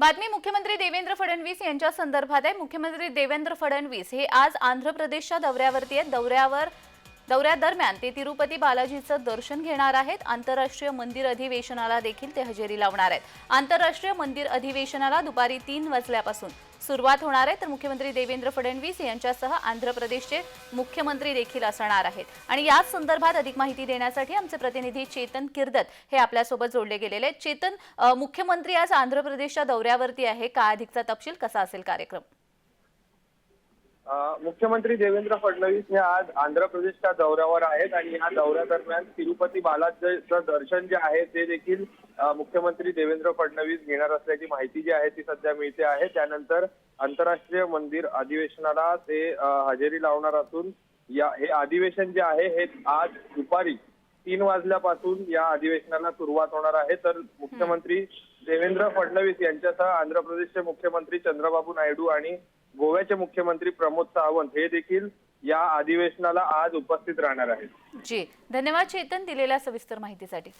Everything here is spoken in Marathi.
बातमी मुख्यमंत्री देवेंद्र फडणवीस यांच्या संदर्भात आहे. मुख्यमंत्री देवेंद्र फडणवीस हे आज आंध्र प्रदेशच्या दौऱ्यावरती आहेत. दौऱ्यावर दौऱ्यादरम्यान ते तिरुपती बालाजीचं दर्शन घेणार आहेत. आंतरराष्ट्रीय मंदिर अधिवेशनाला देखील ते हजेरी लावणार आहेत. आंतरराष्ट्रीय मंदिर अधिवेशनाला दुपारी तीन वाजल्यापासून सुरुवात होणार आहे. तर मुख्यमंत्री देवेंद्र फडणवीस यांच्यासह आंध्र प्रदेशचे मुख्यमंत्री देखील असणार आहेत. आणि याच संदर्भात अधिक माहिती देण्यासाठी आमचे प्रतिनिधी चेतन किर्दत हे आपल्यासोबत जोडले गेलेले आहेत. चेतन मुख्यमंत्री आज आंध्र प्रदेशच्या दौऱ्यावरती आहे. का अधिकचा तपशील कसा असेल कार्यक्रम? मुख्यमंत्री देवेंद्र फडणवीस हे आज आंध्र प्रदेशच्या दौऱ्यावर आहेत आणि या दौऱ्यादरम्यान तिरुपती बालाजीचं दर्शन जे आहे ते देखील मुख्यमंत्री देवेंद्र फडणवीस घेणार असल्याची माहिती जी आहे ती सध्या मिळते आहे. त्यानंतर आंतरराष्ट्रीय मंदिर अधिवेशनाला ते हजेरी लावणार असून या हे अधिवेशन जे आहे हे आज दुपारी तीन वाजल्यापासून या अधिवेशनाला सुरुवात होणार आहे. तर मुख्यमंत्री देवेंद्र फडणवीस यांच्यासह आंध्र प्रदेशचे मुख्यमंत्री चंद्रबाबू नायडू आणि गोव्याचे मुख्यमंत्री प्रमोद सावंत हे देखील या अधिवेशनाला आज उपस्थित राहणार आहेत. जी धन्यवाद चेतन दिलेल्या सविस्तर माहितीसाठी.